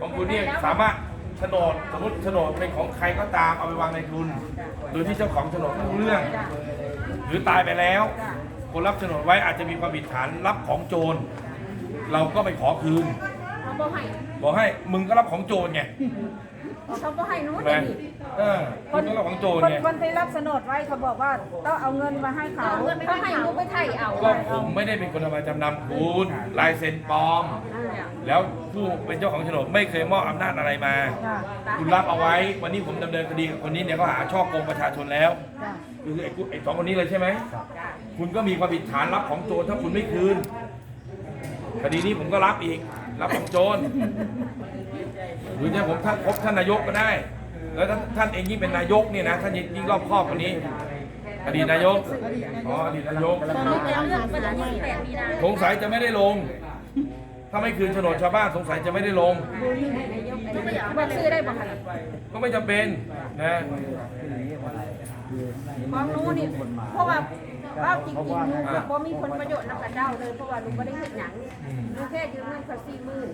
ของคุณเนี่ยสามารถโฉนดสมมติโฉนดเป็นของใครก็ตามเอาไปวางในทุน โดยที่เจ้าของโฉนดไม่รู้เรื่อง หรือตายไปแล้ว คนรับโฉนดไว้อาจจะมีความผิดฐานรับของโจร เราก็ไปขอคืน เขาบ่ให้ บอกให้มึงก็รับของโจรไง เขาบ่ให้หนู้ใช่ไหมจะนี่เออคุณก็รับของโจรคนไงคนที่รับโฉนดไว้เขาบอกว่าต้องเอาเงินมาให้เขาเอาเงินไปให้หนูไปไถ่เอาก็ผมไม่ได้เป็นคนเอามาจำนำคุณลายเซ็นปลอม แล้วผู้เป็นเจ้าของโฉนดไม่เคยมอบอำนาจอะไรมา จ้ะคุณรับเอาไว้ วันนี้ผมดำเนินคดีกับคนนี้เนี่ยเขาหาช่อโกงประชาชนแล้ว จ้ะคือไอ้กูไอ้สองคนนี้เลยใช่ไหม คุณก็มีความผิดฐานรับของโจรถ้าคุณไม่คืน คดีนี้ผมก็รับอีก รับของโจรหรือจะผมท่านพบท่านนายกก็ได้ แล้วถ้าท่านเองยิ่งเป็นนายกเนี่ยนะท่านยิ่งรอบครอบกว่านี้อดีตนายกอ๋ออดีตนายกตอนนี้แล้วเรื่องเป็นอย่างนี้แปดมีนาสงสัยจะไม่ได้ลง ถ้าไม่คืนโฉนดชาวบ้านสงสัยจะไม่ได้ลงว่าซื้อได้บ่คะก็ไม่จำเป็นนะ ของหนูนี่เพราะว่าว่าจริงๆหนูก็บ่มีผลประโยชน์นำกับเจ้าเลยเพราะว่าหนูบ่ได้เฮ็ดหยังหนูแค่ยืมเงินเขาสี่หมื่น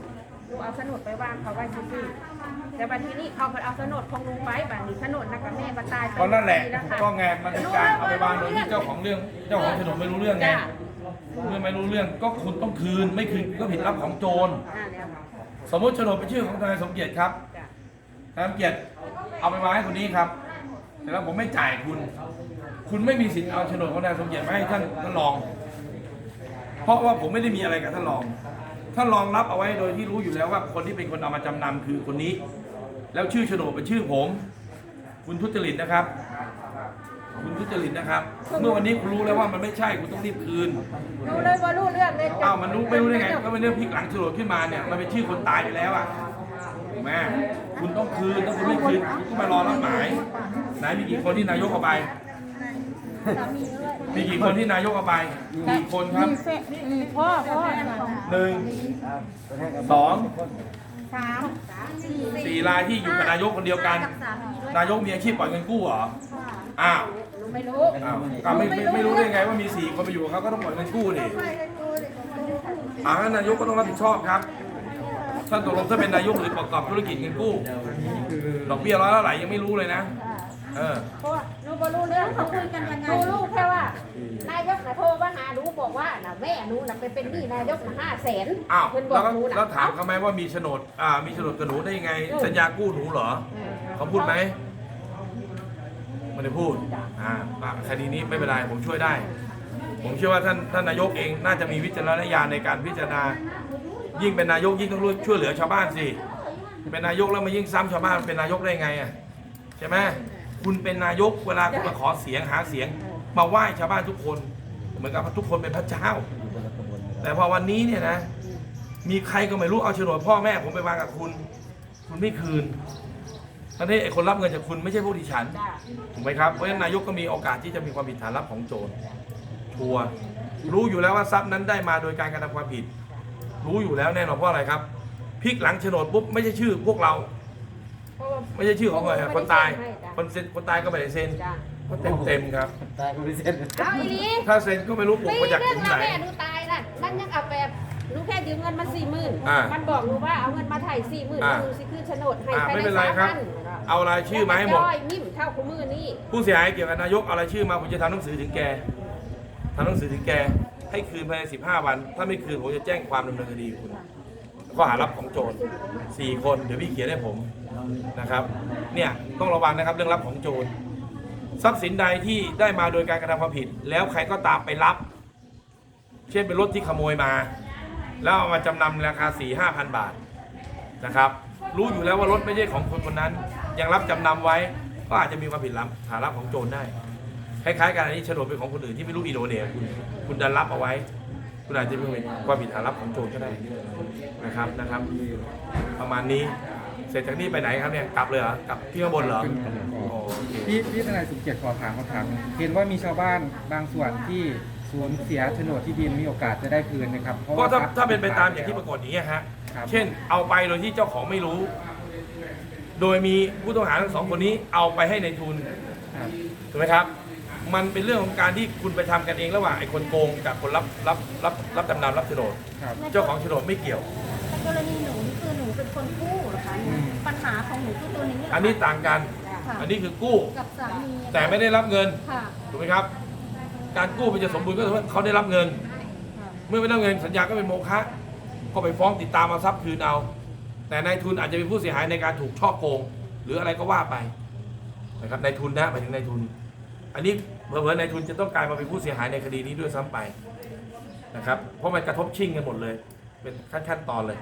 หนูเอาโฉนดไปวางเขาไว้ซื่อๆแต่บัดทีนี้เขาไปเอาโฉนดของหนูไปบัดนี้โฉนดนักกับแม่ก็ตายไปก็นั่นแหละปีวค่ก็ไงมันเป็นการเอาไปวางโดยที่เจ้าของเรื่อง เจ้าของโฉนดไม่รู้เรื่องไงจ้ะเมื่อไม่รู้เรื่องก็คุณต้องคืนไม่คืนก็ผิดรับของโจรอ่าแล้วสมมติโฉนดเป็นชื่อของทนายสมเกียรติครับจ้ะทนายสมเกียรติเอาไปวางให้คนนี้ครับ แต่แล้วผมไม่จ่ายคุณ คุณไม่มีสิทธิ์เอาโฉนดของทนายสมเกียรติมาให้ท่านท่านรอง เพราะว่าผมไม่ได้มีอะไรกับท่านรอง ท่านรองรับเอาไว้โดยที่รู้อยู่แล้วว่า คนที่เป็นคนเอามาจำนำคือคนนี้ แล้วชื่อโฉนดเป็นชื่อผม คุณทุจริตนะครับ คุณทุจริตนะครับ เมื่อวันนี้คุณรู้แล้วว่ามันไม่ใช่คุณต้องรีบคืนหนูเลยบ่รู้เรื่องเลยจ้ะอ้าวมันรู้ไม่รู้ได้ไงก็เป็นเรื่องพลิกหลังโฉนดขึ้นมาเนี่ยมันเป็นชื่อคนตายไปแล้วอะถูกไหม คุณต้องคืนถ้าคุณไม่คืนคุณก็มารอรับหมายไหนมีกี่คนที่นายกเอาไป มีกี่คนที่นายกเอาไปกี่คนครับมีเฟมีพ่อพ่อหนึ่งสองสามสี่รายที่อยู่กับนายกคนเดียวกัน นายกมีอาชีพปล่อยเงินกู้เหรออ้าวไม่รู้อ้าวไม่ไม่รู้ได้ไงว่ามีสี่คนไปอยู่เขาก็ต้องปล่อยเงินกู้ดิอ่างั้นนายกก็ต้องรับผิดชอบครับ ท่านตกลงถ้าเป็นนายกหรือประกอบธุรกิจเงินกู้ดอกเบี้ยร้อยเท่าไหร่ยังไม่รู้เลยนะ เออเพราะว่าหนูบ่รู้เรื่องเขาคุยกันยังไงหนูรู้แค่ว่านายกน่ะโทรมาหาหนูบอกว่าน่ะแม่หนูน่ะไปเป็นหนี้นายกน่ะห้าแสนอ้าวเพิ่นบอแล้กวก็หนูน่ะแล้วถามเขาไหมว่ามีโฉนดอ่ามีโฉนดกับหนูได้ยังไง สัญญากู้หนูเหรอเขาพูดไหมไม่ได้พูดอ่าอะคดีนี้ไม่เป็นไรผมช่วยได้ ผมเชื่อว่าท่านท่านนายกเองน่าจะมีวิจารณญาณในการพิจารณา ยิ่งเป็นนายกยิ่งต้องช่วยเหลือชาวบ้านสิเป็นนายกแล้วมายิ่งซ้ำชาวบ้านเป็นนายกได้ไงอะใช่ไหมคุณเป็นนายกเวลาคุณมาขอเสียงหาเสียง มาไหว้ชาวบ้านทุกคน เหมือนกับทุกคนเป็นพระเจ้า แต่พอวันนี้เนี่ยนะ มีใครก็ไม่รู้เอาโฉนดพ่อแม่ผมไปวางกับคุณ คุณไม่คืนตอนนี้ไอ้คนรับเงินจากคุณไม่ใช่พวกดิฉันถูกไหมครับเพราะฉะนั้นนายกก็มีโอกาสที่จะมีความผิดฐานรับของโจรชัวรู้อยู่แล้วว่าทรัพย์นั้นได้มาโดยการกระทำความผิด รู้อยู่แล้วแน่นอนเพราะอะไรครับพลิกหลังโฉนดปุ๊บไม่ใช่ชื่อพวกเรา เพราะว่า ไม่ใช่ชื่อของอะไรคนตายไม่ได้เซ็นให้จ้ะคนเซ็นคนตายก็ไม่ได้เซ็นจ้ะก็เต็มเต็มๆครับ ตายก็ไม่เส้นเอาอีหลีถ้าเซ็นก็ไม่รู้ปลุกปีมาจากนึถึงงนะไหนแม่หนูตายน่ะมันยังเอาไปหนูแค่ยืมเงินมาสี่หมื่นอ่ามันบอกหนูว่าเอาเงินมาไถ่สี่หมื่นอ่าหนูสิคือโฉนดให้อ่าภายไม่ในเป็นไรสามครับ วันเอารายชื่อมาให้หมดย่อยนิ่มเท่าคู่มือนี่ผู้เสียหายเกี่ยวกับนายกเอารายชื่อมาผมจะทำหนังสือถึงแกทำหนังสือถึงแก ให้คืนภายใน 15 วัน ถ้าไม่คืนผมจะแจ้งความดำเนินคดีคุณข้อหารับของโจรสี่คนเดี๋ยวพี่เขียนให้ผมนะครับ เนี่ยต้องระวังนะครับเรื่องรับของโจรทรัพย์สินใดที่ได้มาโดยการกระทำความผิด แล้วใครก็ตามไปรับ เช่นเป็นรถที่ขโมยมา แล้วเอามาจำนำราคา4 5 0 0 0บาทนะครับ รู้อยู่แล้วว่ารถไม่ใช่ของคนคนนั้น ยังรับจำนำไว้ก็อาจจะมีความผิดรับฐานรับของโจรได้ คล้ายๆกันอันนี้โฉนดเป็นของคนอื่นที่ไม่รู้อีโดเนี่ยคุณคุณดันรับเอาไว้ คุณอาจจะมีความผิดฐานรับของโจรก็ได้นะครับนะครับ ประมาณนี้เสร็จจากนี้ไปไหนครับเนี่ยกลับเลยเหรอกลับที่ข้างบนเหรออ๋อโอเค พี่พี่ทนายสุเกียรติขอถามคำถามหนึ่งเห็นว่ามีชาวบ้านบางส่วนที่สูญเสียโฉนดที่ดินมีโอกาสจะได้คืนไหมครับเพราะก็ว่าถ้าทรัพย์ถ้าเป็นไปตามอย่างที่ปรากฏอย่างนี้ยฮะ ครับเช่นเอาไปโดยที่เจ้าของไม่รู้ โดยมีผู้ต้องหาทั้งสองคนนี้เอาไปให้ในทุนครับถูกไหมครับ มันเป็นเรื่องของการที่คุณไปทำกันเองระหว่างไอ้คนโกงกับคนรับรับรับรับจำนำรับโฉนดครับเจ้าของโฉนดไม่เกี่ยวแต่กรณีหนูนี่คือหนูเป็นคนกู้แล้วญหาของหนูคือตัวนี้อันนี้ต่างกันค่ะอันนี้คือกู้กับสามีแต่ไม่ได้รับเงินค่ะถูกไหมครับ การกู้มันจะสมบูรณ์ก็คือว่าเขาได้รับเงินค่ะเมื่อไม่ได้รับเงินสัญญาก็เป็นโมฆะก็ไปฟ้องติดตามเอาทรัพย์คืนเอา แต่นายทุนอาจจะเป็นผู้เสียหายในการถูกช่อโกง หรืออะไรก็ว่าไปนะครับนายทุนนะหมายถึงนายทุน อันนี้ เผื่อๆนายทุนจะต้องกลายมาเป็นผู้เสียหายในคดีนี้ด้วยซ้ำไปนะครับ เพราะมันกระทบชิงกันหมดเลย เป็นขั้นขั้นตอนเลย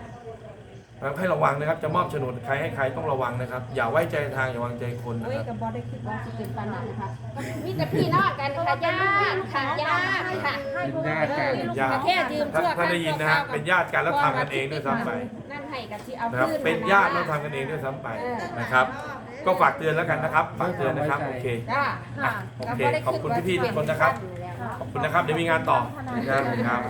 นะครับให้ระวังนะครับ จะมอบโฉนดใครให้ใครต้องระวังนะครับ อย่าไว้ใจทางอย่าวางใจคนนะเฮ้ยครับกับบอได้คิดว่าจะเป็นปานนั้นนะคะมีแต่พี่น้องกันค่ะญาติค่ะญาติค่ะให้เพราะว่าญาติกันญาติแค่ยืมถ้าเชือกถ้าได้ยินนะฮะเป็นญาติกันแล้วทำกันเองด้วยซ้ำไปนั่นให้กับที่เอานะครับขึ้นเป็นญาติแล้วทำกันเองด้วยซ้ำไปนะครับ ก็ฝากเตือนแล้วกันนะครับฝากเตือนนะครับโอเค จ้าอะโอเคขอบคุณพี่ๆทุกคนนะครับ ขอบคุณนะครับ เดี๋ยวมีงานต่อนะครับ